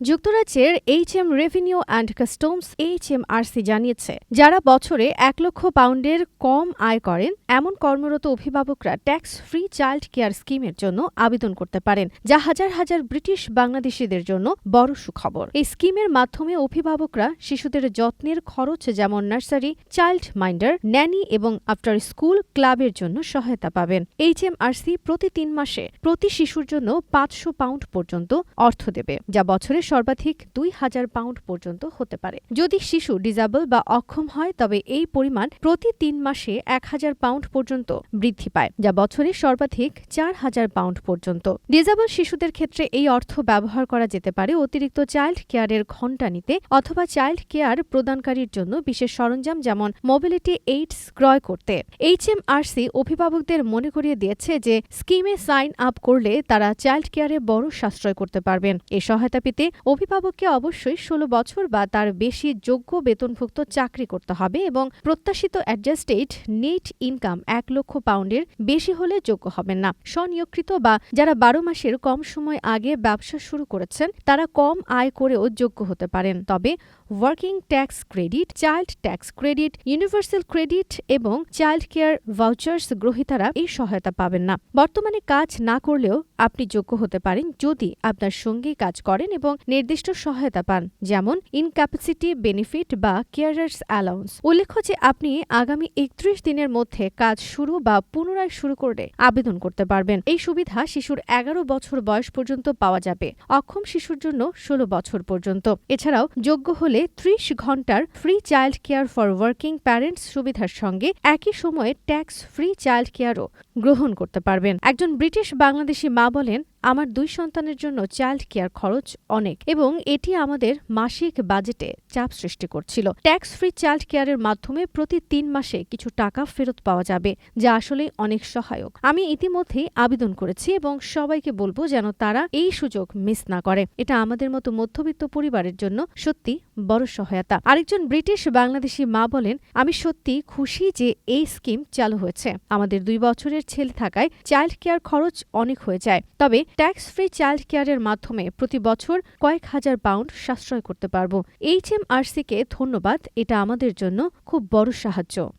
যুক্তরাজ্যের H M revenue and customs H M R C জানিয়েছে, যারা বছরে এক লক্ষ পাউন্ডের কম আয় করেন, এমন কর্মরত অভিভাবকরা ট্যাক্স ফ্রি চাইল্ড কেয়ার স্কিমের জন্য আবেদন করতে পারেন, যা হাজার হাজার ব্রিটিশ বাংলাদেশিদের জন্য বড় সুখবর। এই স্কিমের মাধ্যমে অভিভাবকরা শিশুদের যত্নের খরচ যেমন নার্সারি চাইল্ড মাইন্ডার ন্যানি এবং আফটার স্কুল ক্লাবের জন্য সহায়তা পাবেন। এইচ এম আরসি প্রতি তিন মাসে প্রতি শিশুর জন্য পাঁচশো পাউন্ড পর্যন্ত অর্থ দেবে, যা বছরে সর্বাধিক দুই হাজার পাউন্ড পর্যন্ত হতে পারে। যদি শিশু ডিজাবল বা অক্ষম হয়, তবে এই পরিমাণ প্রতি তিন মাসে এক হাজার পাউন্ড পর্যন্ত বৃদ্ধি পায়, যা বছরে সর্বাধিক চার হাজার পাউন্ড পর্যন্ত। ডিজাবল শিশুদের ক্ষেত্রে এই অর্থ ব্যবহার করা যেতে পারে অতিরিক্ত চাইল্ড কেয়ারের ঘণ্টা নিতে অথবা চাইল্ড কেয়ার প্রদানকারীর জন্য বিশেষ সরঞ্জাম যেমন মোবিলিটি এইডস ক্রয় করতে। এইচএমআরসি অভিভাবকদের মনে করিয়ে দিয়েছে যে, স্কিমে সাইন আপ করলে তারা চাইল্ড কেয়ারে বড় সাশ্রয় করতে পারবেন। এ সহায়তা পেতে অভিভাবককে অবশ্যই ষোলো বছর বা তার বেশি যোগ্য বেতনভুক্ত চাকরি করতে হবে এবং প্রত্যাশিত অ্যাডজাস্টেড নেট ইনকাম এক লক্ষ পাউন্ডের বেশি হলে যোগ্য হবেন না। স্বনিয়োগকৃত বা যারা বারো মাসের কম সময় আগে ব্যবসা শুরু করেছেন, তারা কম আয় করেও যোগ্য হতে পারেন। তবে working tax credit, child tax credit, universal credit এবং চাইল্ড কেয়ার ভাউচার্স গ্রহীতারা এই সহায়তা পাবেন না। বর্তমানে কাজ না করলেও আপনি যোগ্য হতে পারেন যদি আপনার সঙ্গে কাজ করেন এবং নির্দিষ্ট সহায়তা পান, যেমন ইনক্যাপাসিটি বেনিফিট বা কেয়ারার্স অ্যালাউন্স উল্লেখ্য যে আপনি আগামী একত্রিশ দিনের মধ্যে কাজ শুরু বা পুনরায় শুরু করলে আবেদন করতে পারবেন। এই সুবিধা শিশুর এগারো বছর বয়স পর্যন্ত পাওয়া যাবে। অক্ষম শিশুর জন্য ষোলো বছর পর্যন্ত। এছাড়াও যোগ্য হলে ত্রিশ ঘণ্টার free child care for working parents সুবিধার সঙ্গে একই সময়ে ট্যাক্স ফ্রি চাইল্ড কেয়ারও গ্রহণ করতে পারবেন। একজন ব্রিটিশ বাংলাদেশি মা বলেন আমার দুই সন্তানের জন্য চাইল্ড কেয়ার খরচ অনেক এবং এটি আমাদের মাসিক বাজেটে চাপ সৃষ্টি করছিল। ট্যাক্স ফ্রি চাইল্ড কেয়ারের মাধ্যমে প্রতি তিন মাসে কিছু টাকা ফেরত পাওয়া যাবে, যা আসলে অনেক সহায়ক। আমি ইতিমধ্যেই আবেদন করেছি এবং সবাইকে বলব যেন তারা এই সুযোগ মিস না করে। এটা আমাদের মতো মধ্যবিত্ত পরিবারের জন্য সত্যি বড় সহায়তা। আরেকজন ব্রিটিশ বাংলাদেশি মা বলেন, আমি সত্যি খুশি যে এই স্কিম চালু হয়েছে। আমাদের দুই বছরের ছেলে থাকায় চাইল্ড কেয়ার খরচ অনেক হয়ে যায়। তবে ট্যাক্স ফ্রি চাইল্ড কেয়ারের মাধ্যমে প্রতি বছর কয়েক হাজার পাউন্ড সাশ্রয় করতে পারব। এইচ এম কে ধন্যবাদ, এটা আমাদের জন্য খুব বড় সাহায্য।